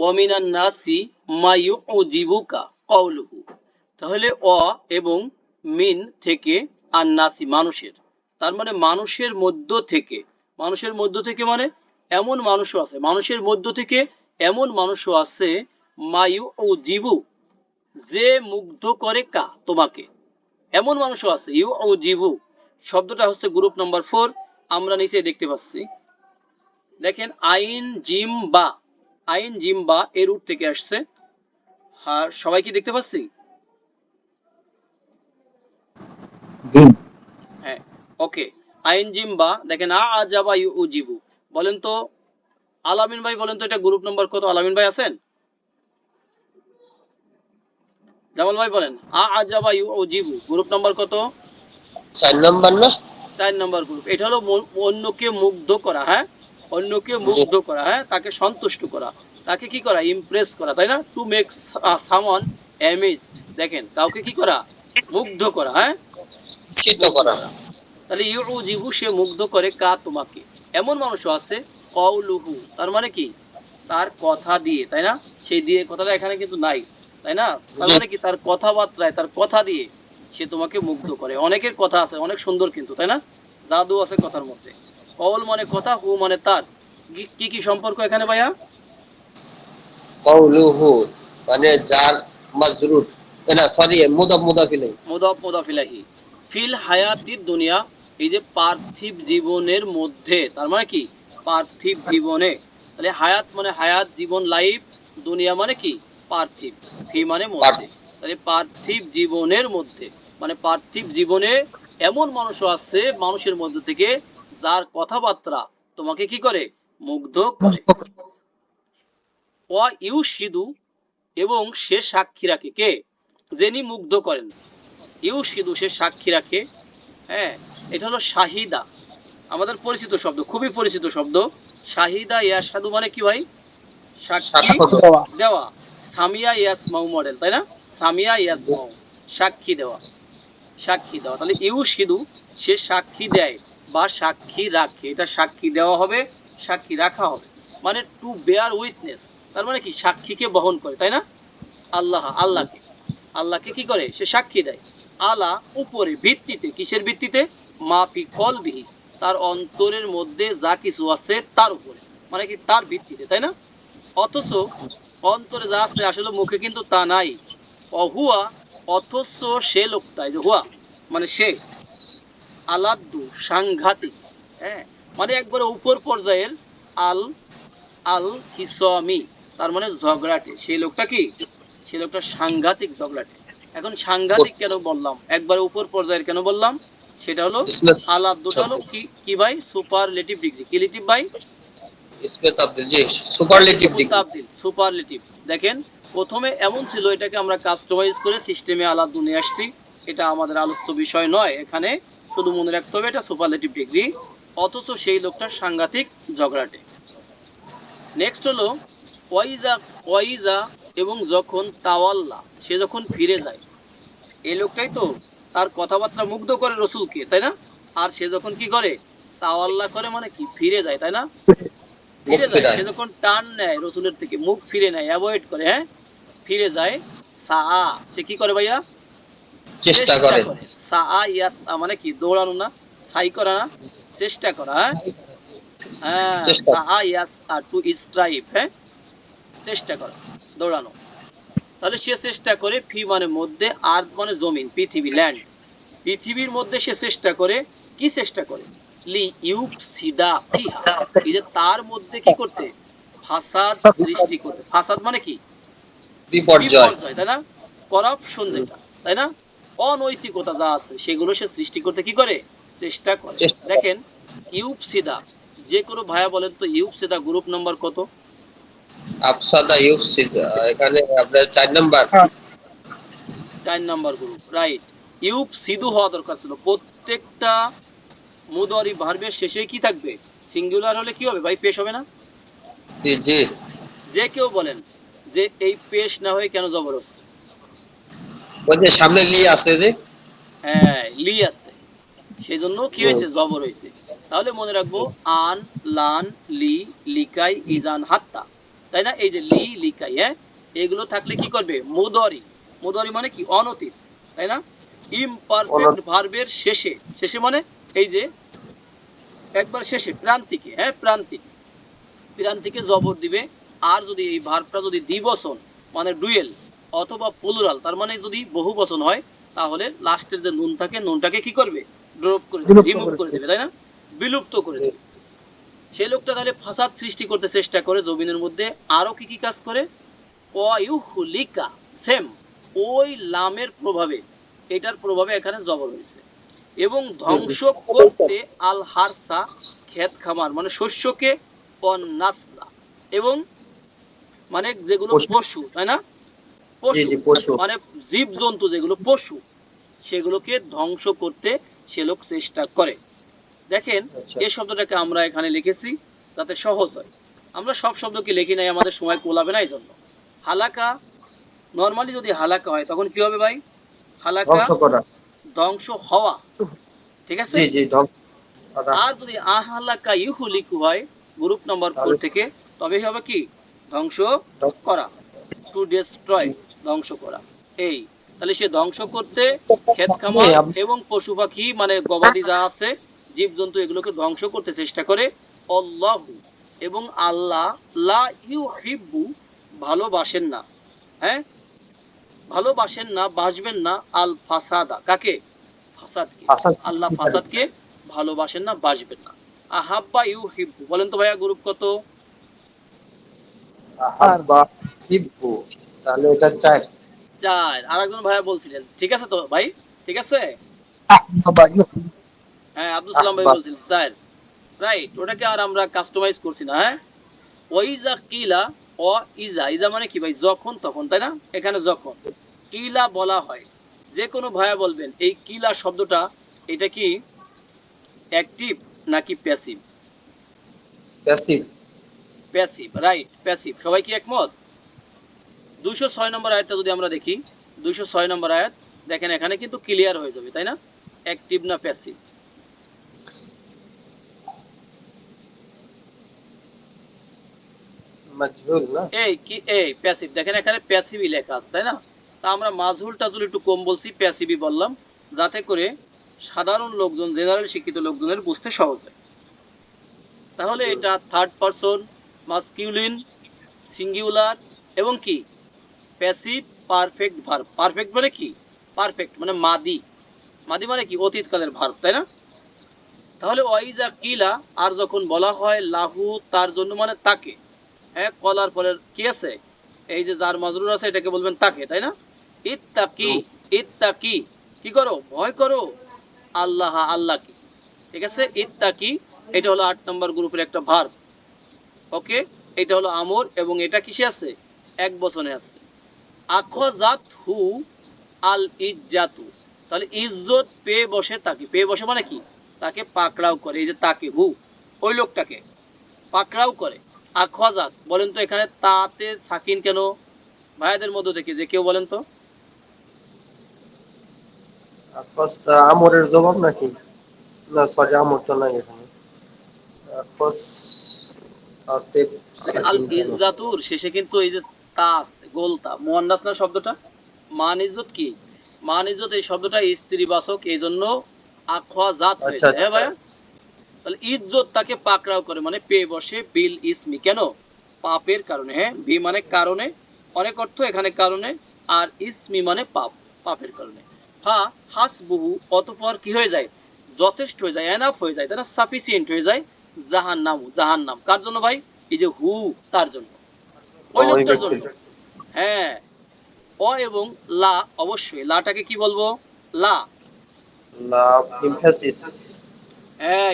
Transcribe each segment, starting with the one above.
ওয়ামিনান নাসি মায়ু ও জিবুকা কৌলুহু তাহলে অ এবং মিন থেকে আর নাসি মানুষের। তার মানে মানুষের মধ্য থেকে। মানুষের মধ্য থেকে মানে এমন মানুষও আছে। মানুষের মধ্য থেকে এমন মানুষও আছে মায়ু ও জিবু যে মুগ্ধ করে কা তোমাকে। এমন মানুষও আছে ইউ ও জিবু শব্দটা হচ্ছে গ্রুপ নাম্বার ফোর। আমরা নিচে দেখতে পাচ্ছি। দেখেন আইন, জিম বা আইন জিম বা এর রুট থেকে আসছে। আর সবাই কি দেখতে পাচ্ছি? হ্যাঁ ওকে। আইন জিম বা দেখেন আ আজাবা ইউ উজিবু বলেন তো আলামিন ভাই বলেন তো এটা গ্রুপ নাম্বার কত? আলামিন ভাই আছেন? জামাল ভাই বলেন আ আজাবা ইউ উজিবু গ্রুপ নাম্বার কত? চার নাম্বার না? চার নাম্বার গ্রুপ। এটা হলো অন্যকে মুগ্ধ করা হ্যাঁ? অন্যকে মুগ্ধ করা হ্যাঁ তাকে সন্তুষ্ট করা তাকে কি করা? ইমপ্রেস করা তাই না? টু মেক সামওয়ান অ্যামেজড দেখেন কাউকে কি করা? মুগ্ধ করা হ্যাঁ? শীত করা। তাহলে ইউজিবু সে মুগ্ধ করে কা তোমাকে? এমন মানুষও আছে কৌলুহু তার মানে কি? তার কথা দিয়ে তাই না? সেই দিয়ে কথাটা এখানে কিন্তু নাই তাই না? তার মানে কি? তার কথাবার্তায় তার কথা দিয়ে সে তোমাকে মুগ্ধ করে। অনেকের কথা আছে অনেক সুন্দর কিন্তু তাই না? জাদু আছে কথার মধ্যে। কৌল মানে কথা হু মানে তার। কি- কি সম্পর্ক এখানে ভাইয়া? কৌলুহু মানে যার মাজরুর। না সরি মুদাফ মুদাফ ইলাই মুদাফ মুদাফিলাহি ফিল হায়াতির দুনিয়া এই যে পার্থিব জীবনের মধ্যে তার মানে কি? পার্থিব জীবনে। তাহলে হায়াত মানে হায়াত জীবন লাইফ দুনিয়া মানে কি? পার্থিব। ফি মানে মধ্যে। তাহলে পার্থিব জীবনের মধ্যে মানে পার্থিব জীবনে এমন মানুষও আছে মানুষের মধ্যে থেকে কথাবার্তা তোমাকে কি করে? মুগ্ধ করে। ইউ সিধু এবং সে সাক্ষী রাখে কে? যিনি মুগ্ধ করেন। ইউ সিধু সে সাক্ষী রাখে। হ্যাঁ এটা হলো শাহিদা। আমাদের পরিচিত শব্দ খুবই পরিচিত শব্দ। শাহিদা ইয়াসাদু মানে কি ভাই? সাক্ষী দেওয়া। সামিয়া ইয়াস মাউ মডেল তাই না? সামিয়া ইয়াস মাউ সাক্ষী দেওয়া। সাক্ষী দেওয়া। তাহলে ইউ সিধু সে সাক্ষী দেয়। বা সাক্ষী রাখে। এটা সাক্ষী দেওয়া হবে, সাক্ষী রাখা হবে। মানে টু বেয়ার উইটনেস তার মানে কি? সাক্ষীকে বহন করে, তাই না? আল্লাহ, আল্লাহকে। আল্লাহকে কি করে? সে সাক্ষী দেয়। আলা, উপরে, ভিত্তিতে। কিসের ভিত্তিতে? মাফি কলবিহি। তার অন্তরের মধ্যে যা কিছু আছে তার উপরে। মানে কি? তার ভিত্তিতে, তাই না? অথচ অন্তরে যা আছে আসলে মুখে কিন্তু তা নাই। অহুয়া, অথচ সে লোকটা, এই যে হুয়া মানে সে আলাদ্দু সাংঘাতিক। হ্যাঁ মানে একবারে উপর পর্যায়ের আল আল হিসামি তার মানে ঝগড়াটে। সেই লোকটা কি? সেই লোকটা সাংঘাতিক ঝগড়াটে। এখন সাংঘাতিক কেন বললাম? একবারে উপর পর্যায়ের কেন বললাম? সেটা হলো আলাদ্দুটা হলো কি কি ভাই? Superlative degree. কি লিটিভ ভাই? সুপারলেটিভ দেখেন প্রথমে এমন ছিল এটাকে আমরা কাস্টমাইজ করে সিস্টেমে আলাদা নিয়ে আসছি। এটা আমাদের আলোচ্য বিষয় নয়। এখানে শুধু মনে রাখতে হবে এটা সুপারলেটিভ ডিগ্রি অথচ সেই লোকটা সাংঘাতিক ঝগড়াটে। নেক্সট হলো ওয়াইজা ওয়াইজা এবং যখন তাওয়াল্লা সে যখন ফিরে যায় এই লোকটাই তো তার কথাবার্তা মুগ্ধ করে রসুলকে তাই না? আর সে যখন কি করে? তাওয়াল্লা করে মানে কি? ফিরে যায় তাই না? ফিরে যায় সে যখন টান নেয় রসুলের থেকে মুখ ফিরে নেয় অ্যাভয়েড করে হ্যাঁ? ফিরে যায় সা সে কি করে ভাইয়া? চেষ্টা করে। ইয়াস মানে কি? দৌড়ানো না সাই করা না চেষ্টা করা হ্যাঁ? হ্যাঁ। সা টু স্ট্রাইভ হ্যাঁ? চেষ্টা করা দৌড়ানো। তাহলে সে চেষ্টা করে ফি মানে মধ্যে আর মানে জমিন পৃথিবী ল্যান্ড। পৃথিবীর মধ্যে সে চেষ্টা করে কি চেষ্টা করে? লি ইউপ সিদা এই যে তার মধ্যে কি করতে? ফাসাদ সৃষ্টি করতে। ফাসাদ মানে কি? বিপর্যয়। তাই না? করাপশন যেটা তাই না? অনৈতিকতা যা আছে সেগুলো সে সৃষ্টি করতে কি করে? চেষ্টা করে। দেখেন ইউপসিদা যে কোনো ভাইয়া বলেন তো ইউপসিদা গ্রুপ নাম্বার কত? আফসাদা ইউসিদ এখানে আপনার চার নাম্বার চার নাম্বার গ্রুপ রাইট ইউপ সিধু হওয়া দরকার ছিল। প্রত্যেকটা মুদরি ভার্বের শেষে কি থাকবে? সিঙ্গুলার হলে কি হবে? ভাই পেশ হবে না? জি জি। যে কেউ বলেন যে এই পেশ না হয়ে কেন জবর হচ্ছে ওই যে সামনে লি আছে যে? হ্যাঁ লি আছে। সেই জন্য কি হয়েছে? জবর হয়েছে। তাহলে মনে রাখব আন লান লি লিকাই ইজান হাত্তা। তাই না? এই যে লি লিকাই হ্যাঁ? এগুলো থাকলে কি করবে? মুদরি। মুদরি মানে কি? অনতীত। তাই না? ইমপারফেক্ট ভার্বের শেষে। শেষে মানে এই যে একবার শেষে প্রান্তিকে হ্যাঁ? প্রান্তিক। প্রান্তিকে জবর দিবে। আর যদি এই ভার্বটা যদি দ্বিবচন মানে ডুয়েল অথবা প্লুরাল তার মানে যদি বহু বচন হয় তাহলে লাস্টের যে নুন থাকে নুনটাকে কি করবে? ড্রপ করে দেবে রিমুভ করে দেবে। তাই না? বিলুপ্ত করে দেবে। সেই লোকটা তাহলে ফাসাদ সৃষ্টি করতে চেষ্টা করে জমিনের মধ্যে আরও কি কি কাজ করে? অয়ুহলিকা সেম ওই লামের প্রভাবে এটার প্রভাবে এখানে জবর হয়েছে। এবং ধ্বংস করতে আল হারসা ক্ষেত খামার মানে শস্যকে অন্নাসলা এবং মানে যেগুলো পশু। তাই না? পশু মানে জীব জন্তু যেগুলো পশু সেগুলোকে ধ্বংস করতে সে লোক চেষ্টা করে। দেখেন আচ্ছা। এই শব্দটাকে আমরা এখানে লিখেছি যাতে সহজ হয়। আমরা সব শব্দকে লিখি নাই আমাদের সময় কোলাবে না এই জন্য হালাকা নর্মালি যদি হালাকা হয় তখন কি হবে ভাই? হালাকা ধ্বংস হওয়া। ঠিক আছে? আর যদি আহালাকা ইহুলিকু হয় গ্রুপ নাম্বার ফোর থেকে তবে হবে কি? ধ্বংস ধ্বংস। করা। টু ডিস্ট্রয় ধ্বংস করা। এই তাহলে সে ধ্বংস করতে ক্ষেত খামার এবং পশু পাখি মানে গবাদি যা আছে জীবজন্তু এগুলোকে ধ্বংস করতে চেষ্টা করে। অল্লাহ এবং আল্লাহ লা ইউহিব্বু ভালোবাসেন না। হ্যাঁ? ভালোবাসেন না বাসবেন না। আল ফাসাদা কাকে? ফাসাদকে। ফাসাদ। আল্লাহ ফাসাদকে ভালোবাসেন না বাসবেন না। আহাব্বা ইউহিব্বু বলেন তো ভাইয়া গ্রুপ কত? আহাব্বা হিব্বু তাহলে এটা চার। চার। আরেকজন ভাইয়া বলছিলেন। ঠিক আছে তো ভাই? ঠিক আছে? হ্যাঁ আব্দুল সালাম ভাই বলছিলেন স্যার রাইট ওটাকে আর আমরা কাস্টমাইজ করছি না হ্যাঁ? ওইজা কিলা অ ইজা ইজা মানে কি ভাই? যখন তখন তাই না? এখানে যখন। কিলা বলা হয়। যে কোনো ভাইয়া বলবেন এই কিলা শব্দটা এটা কি অ্যাক্টিভ নাকি passive passive passive right passive সবাই কি একমত? দুইশো ছয় নম্বর আয়াতটা যদি আমরা দেখি দুইশো ছয় নম্বর আয়াত দেখেন এখানে কিন্তু ক্লিয়ার হয়ে যাবে তাই না? অ্যাক্টিভ না প্যাসিভ মাজহুল এই কি এই প্যাসিভ দেখেন এখানে প্যাসিভই লেখা আছে তাই না? তা আমরা মাজহুল টাজুল একটু কম বলছি প্যাসিভই বললাম যাতে করে সাধারণ লোকজন জেনারেল শিক্ষিত লোকজনের বুঝতে সহজ হয়। তাহলে এটা থার্ড পারসন মাস্কিউলিন সিঙ্গুলার এবং কি? প্যাসিভ পারফেক্ট ভার্ব পারফেক্ট মানে কি? পারফেক্ট মানে মাদি। মাদি মানে কি? অতীতকালের ভার্ব তাই না? তাহলে ওয়াইজা কিলা আর যখন বলা হয় লাহু তার জন্য মানে তাকে। হ্যাঁ কলার ফলের কি আছে? এই যে যার মাজরুর আছে এটাকে বলবেন তাকে তাই না? ইত্তাকি ইত্তাকি। কি করো? ভয় করো। আল্লাহ আল্লাহ কি ঠিক আছে? ইত্তাকি এটা হলো আট নম্বর গ্রুপের একটা ভার্ব ওকে? এটা হলো আমর এবং এটা কিসে আছে? এক বচনে আছে। আখজাত হু আল ইজ্জাতু। তাহলে ইজ্জত পেয়ে বসে তাকে। পেয়ে বসে মানে কি? তাকে পাকড়াও করে। এই যে তাকে হু ওই লোকটাকে পাকড়াও করে। আখওয়াজাত বলেন তো এখানে তাতে সাকিন কেন? ভাইয়াদের মধ্য থেকে যে কেউ বলেন তো। আমরের জবাব নাকি? না সরি আমর তো নাই এখানে। আল ইজ্জাতুর শেষে কিন্তু এই যে তা আছে গোলতা। মুয়ান্নাস না শব্দটা? মান ইজ্জত কি? মান ইজ্জত এই শব্দটা স্ত্রীবাচক এই জন্য আখওয়াজাত হয়েছে আচ্ছা, হ্যাঁ আচ্ছা। ভাইয়া তাহলে ইজ্জত তাকে পাকড়াও করে মানে পেয়ে বসে বিল ইসমি। কেন? পাপের কারণে হ্যাঁ? বি মানে কারণে অনেক অর্থ এখানে কারণে আর ইসমি মানে পাপ পাপের কারণে। হা হাসবুহু অতঃপর কি হয়ে যায়? যথেষ্ট হয়ে যায় এনাফ হয়ে যায় না সাফিসিয়েন্ট হয়ে যায় জাহান নাম জাহান নাম কার জন্য ভাই? এই যে হু তার জন্য। ওই ওই লোকটার জন্য হ্যাঁ অ এবং লা অবশ্যই। লাটাকে কি বলব? লা। ইমফেসিস হ্যাঁ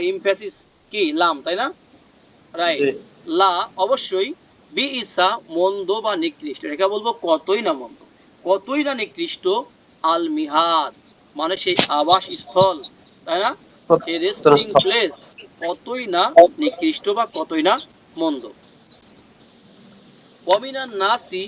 কি? লাম তাই না? রাইট লা অবশ্যই বি ইসা মন্দ বা নিকৃষ্ট। বলব কতই না মন্দ। কতই না নিকৃষ্ট আল মিহাদ মানে সেই আবাস স্থল তাই না? সেই রেস্টিং প্লেস কতই না নিকৃষ্ট বা কতই না মন্দ। অমিনার নাসি